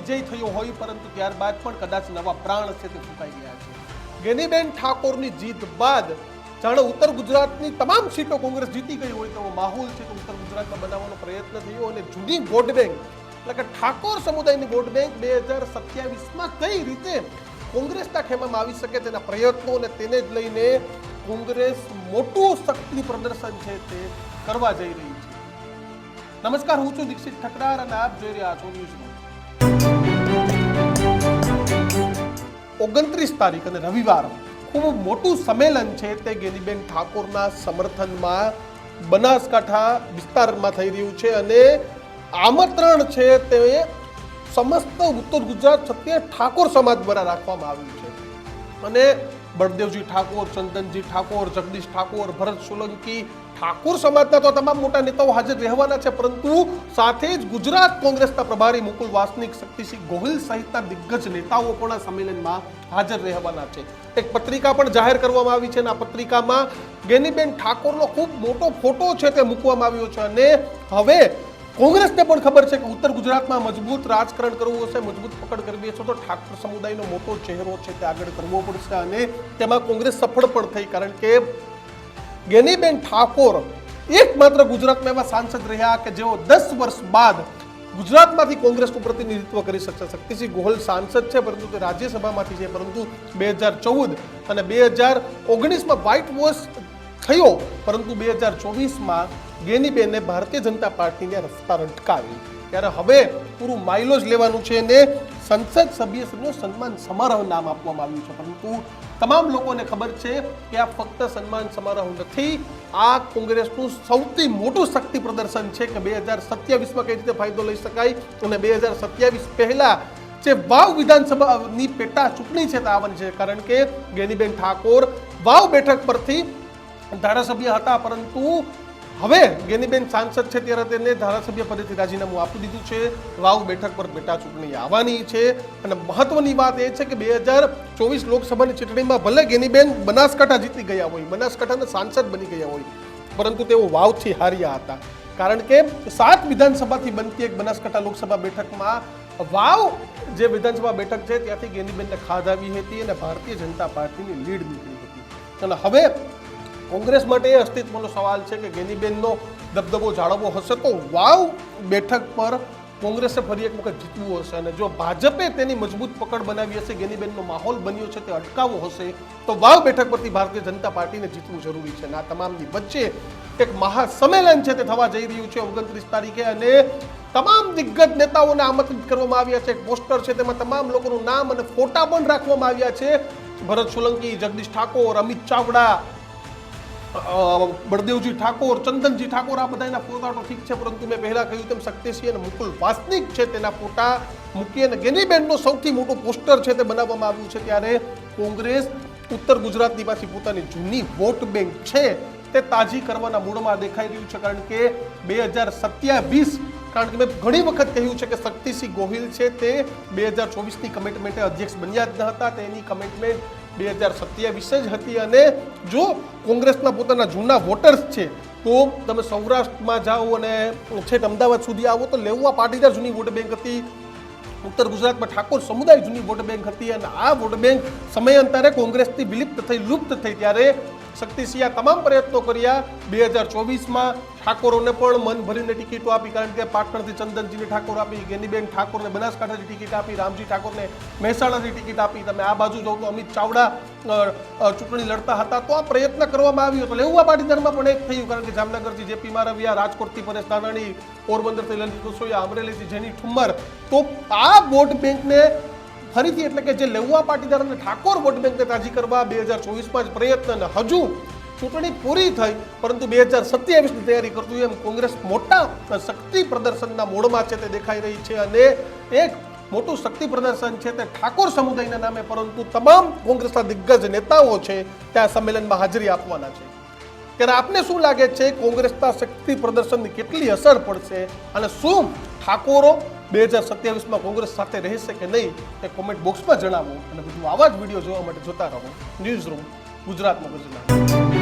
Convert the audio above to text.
વિજય થયો હોય, પરંતુ ત્યારબાદ પણ કદાચ નવા પ્રાણ છે તે ફૂંકાઈ ગયા છે. ગેનીબેન ઠાકોરની જીત બાદ જાણે ઉત્તર ગુજરાતની તમામ સીટો કોંગ્રેસ જીતી ગઈ હોય તેવો માહોલ છે તે ઉત્તર ગુજરાતમાં બનાવવાનો પ્રયત્ન થયો અને જૂની વોટ બેંક, એટલે કે ઠાકોર સમુદાયની વોટ બેંક બે હજાર સત્યાવીસમાં કઈ રીતે કોંગ્રેસના ખેમામાં આવી શકે તેના પ્રયત્નો અને તેને જ લઈને કોંગ્રેસ મોટું શક્તિ પ્રદર્શન છે તે કરવા જઈ રહી છે. નમસ્કાર, હું છું દીક્ષિત ઠકરાર અને આપ જોઈ રહ્યા છો ન્યૂઝ ઓગણત્રીસ તારીખ અને રવિવાર ખૂબ મોટું સંમેલન છે તે ગેનીબેન ઠાકોરના સમર્થનમાં બનાસકાંઠા વિસ્તારમાં થઈ રહ્યું છે અને આમંત્રણ છે તે સમસ્ત ઉત્તર ગુજરાત સત્ય ઠાકોર સમાજ દ્વારા રાખવામાં આવ્યું છે. અને બળદેવજી ઠાકોર, ચંદનજી ઠાકોર, જગદીશ ઠાકોર, ભરત સોલંકી ઠાકોર સમાજના તો તમામ મોટા નેતાઓ હાજર રહેવાના છે. પરંતુ સાથે જ ગુજરાત કોંગ્રેસના પ્રભારી મુકુલ વાસનિક, શક્તિસિંહ ગોહિલ સહિતના દિગ્ગજ નેતાઓ પણ આ સંમેલનમાં હાજર રહેવાના છે. એક પત્રિકા પણ જાહેર કરવામાં આવી છે અને આ પત્રિકામાં ગેનીબેન ઠાકોરનો ખૂબ મોટો ફોટો છે તે મૂકવામાં આવ્યો છે અને હવે કોંગ્રેસને પણ ખબર છે કે ઉત્તર ગુજરાતમાં મજબૂત રાજકારણ કરવું હશે, મજબૂત પકડ કરવી હશે, તો ઠાકોર સમુદાયનો મોટો ચહેરો છે તે આગળ કરવો પડશે અને તેમાં કોંગ્રેસ સફળ પણ થઈ કારણ કે ગેનીબેન ઠાકોર એકમાત્ર ગુજરાતમાં એવા સાંસદ રહ્યા કે જેઓ દસ વર્ષ બાદ ગુજરાતમાંથી કોંગ્રેસનું પ્રતિનિધિત્વ કરી શકશે. શક્તિસિંહ ગોહલ સાંસદ છે, પરંતુ તે રાજ્યસભામાંથી છે, પરંતુ બે હજાર ચૌદ અને બે હજાર ઓગણીસમાં વ્હાઇટ વોશ થયો. પરંતુ બે હજાર ચોવીસમાં ગેનીબેને ભારતીય જનતા પાર્ટીને રસ્તા અટકાવી ત્યારે હવે પૂરું માઇલોજ લેવાનું છે અને સંસદ સભ્યશ્રીનો સન્માન સમારોહ નામ આપવામાં આવ્યું છે. પરંતુ તમામ લોકોને ખબર છે કે આ ફક્ત સન્માન સમારોહ નથી, આ કોંગ્રેસનું સૌથી મોટું શક્તિ પ્રદર્શન છે કે બે હજાર સત્યાવીસમાં કઈ રીતે ફાયદો લઈ શકાય અને બે હજાર સત્યાવીસ પહેલાં જે વાવ વિધાનસભાની પેટા ચૂંટણી છે તે છે. કારણ કે ગેનીબેન ઠાકોર વાવ બેઠક પરથી ધારાસભ્ય હતા, પરંતુ હવે ગેનીબેન સાંસદ છે ત્યારે તેને ધારાસભ્ય પદેથી રાજીનામું આપી દીધું છે. વાવ બેઠક પર પેટા ચૂંટણી આવવાની છે. અને મહત્વની વાત એ છે કે બે હજાર ચોવીસ લોકસભાની ચૂંટણીમાં ભલે ગેનીબેન બનાસકાંઠા જીતી ગયા હોય, બનાસકાંઠાના સાંસદ બની ગયા હોય, પરંતુ તેઓ વાવથી હાર્યા હતા. કારણ કે સાત વિધાનસભાથી બનતી એક બનાસકાંઠા લોકસભા બેઠકમાં વાવ જે વિધાનસભા બેઠક છે ત્યાંથી ગેનીબેનને ખાધ આવી હતી અને ભારતીય જનતા પાર્ટીની લીડ નીકળી હતી. અને હવે કોંગ્રેસ માટે એ અસ્તિત્વનો સવાલ છે કે ગેનીબેનનો દબદબો જાળવવો હશે તો વાવ બેઠક પર કોંગ્રેસે ફરી એક વખત જીતવું હશે અને જો ભાજપે તેની મજબૂત પકડ બનાવી હશે, ગેનીબેનનો માહોલ બન્યો છે, તે અટકાવવો હશે, તો વાવ બેઠક પરથી ભારતીય જનતા પાર્ટીને જીતવું જરૂરી છે અને આ તમામની વચ્ચે એક મહાસંમેલન છે, તે થવા જઈ રહ્યું છે ઓગણત્રીસ તારીખે અને તમામ દિગ્ગજ નેતાઓને આમંત્રિત કરવામાં આવ્યા છે. એક પોસ્ટર છે, તેમાં તમામ લોકોનું નામ અને ફોટા પણ રાખવામાં આવ્યા છે. ભરત સોલંકી, જગદીશ ઠાકોર, અમિત ચાવડા બળદેવજી ઠાકોર, ચંદનજી ઠાકોર, આ બધાના ફોટા તો ઠીક છે, પરંતુ મેં પહેલા કહ્યું તેમ શક્તિસિંહ અને મુકુલ વાસનિક છે તેના ફોટા મૂકી અને ગેનીબેનનો સૌથી મોટો પોસ્ટર છે તે બનાવવામાં આવ્યું છે ત્યારે કોંગ્રેસ ઉત્તર ગુજરાતની પાછી પોતાની જૂની વોટ બેંક છે તે તાજી કરવાના મૂળમાં દેખાઈ રહ્યું છે, કારણ કે બે હજાર સત્યાવીસ, કારણ કે મેં ઘણી વખત કહ્યું છે કે શક્તિસિંહ ગોહિલ છે તે બે હજાર ચોવીસની કમિટમેન્ટે અધ્યક્ષ બન્યા જ ન હતા, તેની કમિટમેન્ટ બે હજાર સત્યાવીસ જ હતી અને જો કોંગ્રેસના પોતાના જૂના વોટર્સ છે, તો તમે સૌરાષ્ટ્રમાં જાઓ અને છેક અમદાવાદ સુધી આવો, તો લેવા પાટીદાર જૂની વોટ બેંક હતી. ઉત્તર ગુજરાતમાં ઠાકોર સમુદાય જૂની વોટ બેંક હતી અને આ વોટ બેંક સમયાંતરે કોંગ્રેસથી વિલુપ્ત થઈ, લુપ્ત થઈ. ત્યારે શક્તિસિંહ તમામ પ્રયત્નો કર્યા. બે હજાર ચોવીસમાં ઠાકોરોને પણ મન ભરીને ટિકિટો આપી કારણ કે પાટણથી ચંદનજીને ઠાકોર આપી, ગેનીબેન ઠાકોરને બનાસકાંઠાથી ટિકિટ આપી, રામજી ઠાકોરને મહેસાણાથી ટિકિટ આપી. તમે આ બાજુ જાઓ તો અમિત ચાવડા ચૂંટણી લડતા હતા. તો આ પ્રયત્ન કરવામાં આવ્યો તો આ પાટીદારમાં પણ એક થયું કારણ કે જામનગરથી જેપી મારવિયા, રાજકોટથી પરેશ ધાનાણી, પોરબંદરથી લલિત ગોસોયા અમરેલીથી જેની ઠુમ્મર. તો આ વોટ બેંકને ફરીથી એટલે કે જે લેવા પાટીદાર અને ઠાકોર વોટ બેંકને તાજી કરવા બે હજાર ચોવીસમાં જ પ્રયત્ન હજુ ચૂંટણી પૂરી થઈ, પરંતુ બે હજાર સત્યાવીસની તૈયારી કરતું એમ કોંગ્રેસ મોટા શક્તિ પ્રદર્શનના મોડમાં છે તે દેખાઈ રહી છે અને એક મોટું શક્તિ પ્રદર્શન છે તે ઠાકોર સમુદાયના નામે, પરંતુ તમામ કોંગ્રેસના દિગ્ગજ નેતાઓ છે ત્યાં સંમેલનમાં હાજરી આપવાના છે. ત્યારે આપને શું લાગે છે, કોંગ્રેસના શક્તિ પ્રદર્શનની કેટલી અસર પડશે અને શું ઠાકોરો બે હજાર સત્યાવીસમાં કોંગ્રેસ સાથે રહેશે કે નહીં એ કોમેન્ટ બોક્સમાં જણાવો અને બધું આવા જ વીડિયો જોવા માટે જોતા રહો. ન્યૂઝ રૂમ ગુજરાતમાં ગુજરાત.